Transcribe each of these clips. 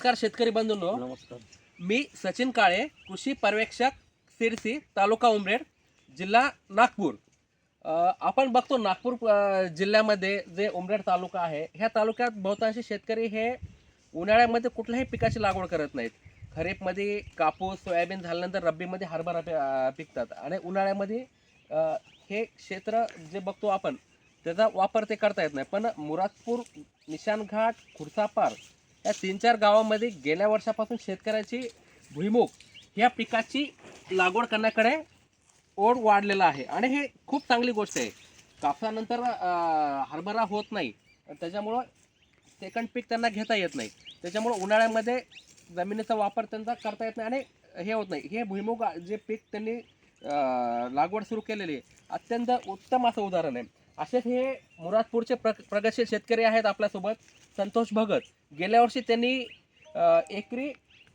नमस्कार शेतकरी बंधूंनो. नमस्कार. मी सचिन काळे कृषी पर्यवेक्षक सिरसी तालुका उमरेड जिल्हा नागपूर. आपण बघतो नागपूर जिल्ह्यामध्ये जे उमरेड तालुका आहे ह्या तालुक्यात बहुतांशी शेतकरी हे उन्हाळ्यामध्ये कुठल्याही पिकाची लागवड करत नाहीत. खरीपमध्ये कापूस सोयाबीन झाल्यानंतर रब्बीमध्ये हरभरा पिकतात. आणि उन्हाळ्यामध्ये हे क्षेत्र जे बघतो आपण त्याचा वापर ते करता येत नाही. पण मुरादपूर निशाणघाट खुर्सापार या तीन चार गावामध्ये गेल्या वर्षापासून शेतकऱ्याची भुईमुग ह्या पिकाची लागवड करण्याकडे ओढ वाढलेला आहे. आणि हे खूप चांगली गोष्ट आहे. कापसानंतर हरभरा होत नाही. त्याच्यामुळं सेकंड पीक त्यांना घेता येत नाही. त्याच्यामुळं उन्हाळ्यामध्ये जमिनीचा वापर त्यांचा करता येत नाही आणि हे होत नाही. हे भुईमुग जे पीक त्यांनी लागवड सुरू केलेली आहे अत्यंत उत्तम असं उदाहरण आहे. असेच हे मुरादपूरचे प्र प्रगतशील शेतकरी आहेत आपल्यासोबत. संतोष भगत. गेल्या वर्षी त्यांनी एकरी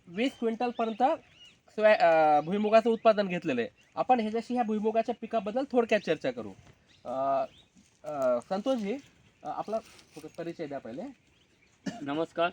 वीस क्विंटलपर्यंत सोया भुईमुगाचं उत्पादन घेतलेलं आहे. आपण ह्याच्याशी ह्या भुईमुगाच्या पिकाबद्दल थोडक्यात चर्चा करू. संतोषजी आपला परिचय द्या पहिले. नमस्कार.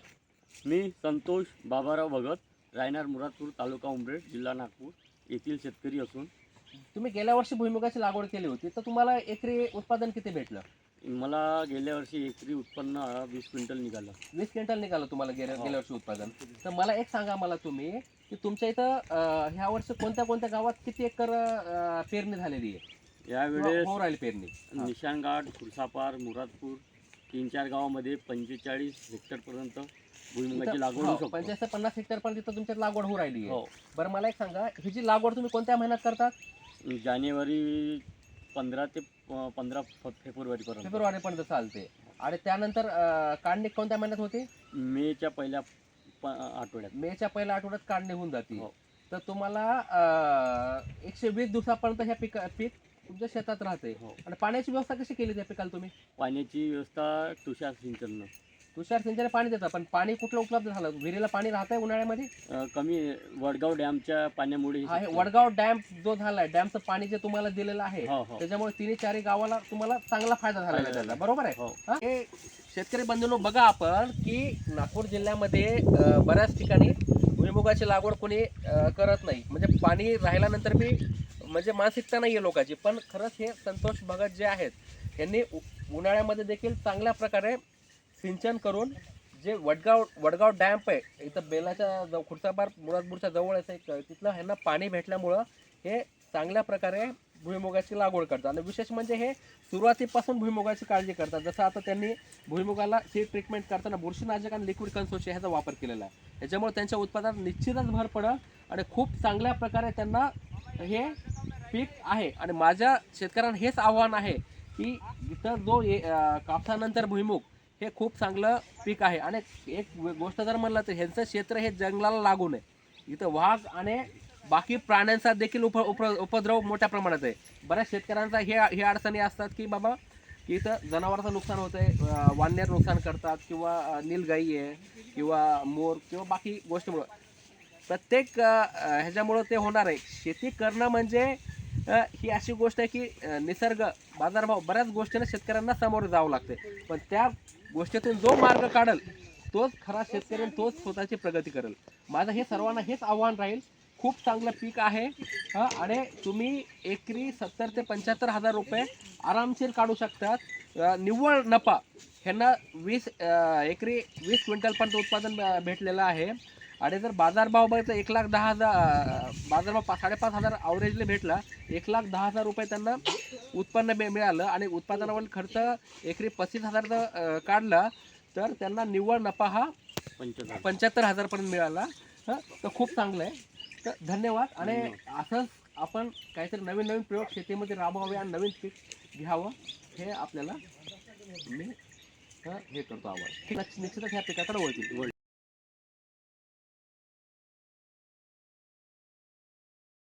मी संतोष बाबाराव भगत रायनार मुरादपूर तालुका उमरेड जिल्हा नागपूर येथील शेतकरी असून तुम्ही गेल्या वर्षी भुईमुगाची लागवड केली होती तर तुम्हाला एकरी उत्पादन किती भेटलं? मला गेल्या वर्षी एकरी उत्पन्न वीस क्विंटल निघालं. वीस क्विंटल निघालं तुम्हाला गेल्या हो. गेल्या वर्षी उत्पादन. तर मला एक सांगा मला तुम्ही की तुमच्या इथं अ, ह्या वर्षी कोणत्या कोणत्या गावात किती एकर अ, पेरणी झालेली आहे? यावेळेस होऊ राहिली पेरणी. हा. निशाणघाट खुरसापार मुरादपूर तीन चार गावामध्ये पंचेचाळीस हेक्टरपर्यंत भुईमुगाची लागवड होऊ शकतो. पंचायत ते पन्नास हेक्टर तिथं तुमच्यात लागवड होऊ राहिली आहे. हो. बरं मला एक सांगा ही जी लागवड तुम्ही कोणत्या महिन्यात करतात? जानेवारी पंधरा ते प- पंधरा फ- फेब्रुवारीपर्यंत. फेब्रुवारी पर्यंत चालते. आणि त्यानंतर अं, काढणी कोणत्या महिन्यात होते? मेच्या पहिल्या प- आठवड्यात. मेच्या पहिल्या आठवड्यात काढणी होऊन जाते. हो. तर तुम्हाला अं, एकशे वीस दिवसापर्यंत ह्या पीक पीक तुमच्या शेतात राहते. हो. आणि पाण्याची व्यवस्था कशी केली त्या पिकाला तुम्ही? पाण्याची व्यवस्था तुषार सिंचन तुषार सिंचन पाणी देता पण पाणी कुठलं उपलब्ध झालं? विहिरीला पाणी राहतंय उन्हाळ्यामध्ये? अ, कमी वडगाव डॅमच्या पाण्यामुळे हे हा हे वडगाव डॅम जो झालाय डॅमचं पाणी जे तुम्हाला दिलेलं आहे हो हो. त्याच्यामुळे तिन्ही चारही गावाला तुम्हाला चांगला फायदा झालेला आहे त्याचा बरोबर आहे? हो. हा? हे शेतकरी बंधूंनो बघा आपण की नागपूर जिल्ह्यामध्ये अ, बऱ्याच ठिकाणी भुईमुगाची लागवड कोणी अ, करत नाही. म्हणजे पाणी राहिल्यानंतर बी म्हणजे मानसिकता नाही आहे लोकांची. पण खरंच हे संतोष भगत जे आहेत यांनी उ- उन्हाळ्यामध्ये देखील चांगल्या प्रकारे सिंचन करून जे वडगाव वडगाव डॅम्प आहे इथं बेलाच्या जव खुर्सापार मुरादपूरच्या जवळ असं एक तिथलं ह्यांना पाणी भेटल्यामुळं हे चांगल्या प्रकारे भुईमुगाची लागवड करतात. आणि विशेष म्हणजे हे सुरुवातीपासून भुईमुगाची काळजी करतात. जसं आता त्यांनी भुईमुगाला सीड ट्रीटमेंट करताना बुरशीनाशक आणि लिक्विड कन्सोशी ह्याचा वापर केलेला आहे. त्याच्यामुळे त्यांच्या उत्पादनात निश्चितच भर पडेल आणि खूप चांगल्या प्रकारे त्यांना हे पीक आहे. आणि माझ्या शेतकऱ्यांना हेच आव्हान आहे की इथं जो कापसानंतर भुईमुग हे खूप चांगलं पीक आहे. आणि एक गोष्ट जर म्हणलं तर ह्यांचं क्षेत्र हे जंगलाला लागून आहे इथं वाघ आणि बाकी प्राण्यांचा देखील उप उप उपद्रव मोठ्या प्रमाणात आहे. बऱ्याच शेतकऱ्यांचा हे हे अडचणी असतात की बाबा की इथं जनावरांचं नुकसान होतं आहे वानर नुकसान करतात किंवा नीलगाई आहे किंवा मोर किंवा बाकी गोष्टीमुळं. प्रत्येक ह्याच्यामुळं ते होणार आहे. शेती करणं म्हणजे ही अशी गोष्ट आहे की निसर्ग बाजारभाव बऱ्याच गोष्टींना शेतकऱ्यांना सामोरं जावं लागते पण त्या गोष्टीतून जो मार्ग काढल तोच खरा शेतकरी तोच स्वतःची प्रगती करेल. माझं हे सर्वांना हेच आव्हान राहील. खूप चांगलं पीक आहे आणि तुम्ही एकरी सत्तर ते पंच्याहत्तर हजार रुपये आरामशीर काढू शकतात. निव्वळ नफा. ह्यांना वीस एकरी वीस क्विंटलपर्यंत उत्पादन भेटलेलं आहे. आणि जर बाजारभाव बघितलं एक लाख दहा हजार बाजारभाव पा साडेपाच हजार अवरेजला भेटला एक लाख दहा हजार रुपये त्यांना उत्पन्न मिळ- मिळालं आणि उत्पादनावर खर्च एकरी पस्तीस हजारचं काढला तर त्यांना निव्वळ नफा हा पंच्याहत्तर हजारपर्यंत मिळाला. हं, तर खूप चांगलं आहे. तर धन्यवाद. आणि असंच आपण काहीतरी नवीन नवीन प्रयोग शेतीमध्ये राबवावे आणि नवीन पीक घ्यावं हे आपल्याला मी हं, हे करतो आवड निश्चितच ह्या पिकाकडे वळतील.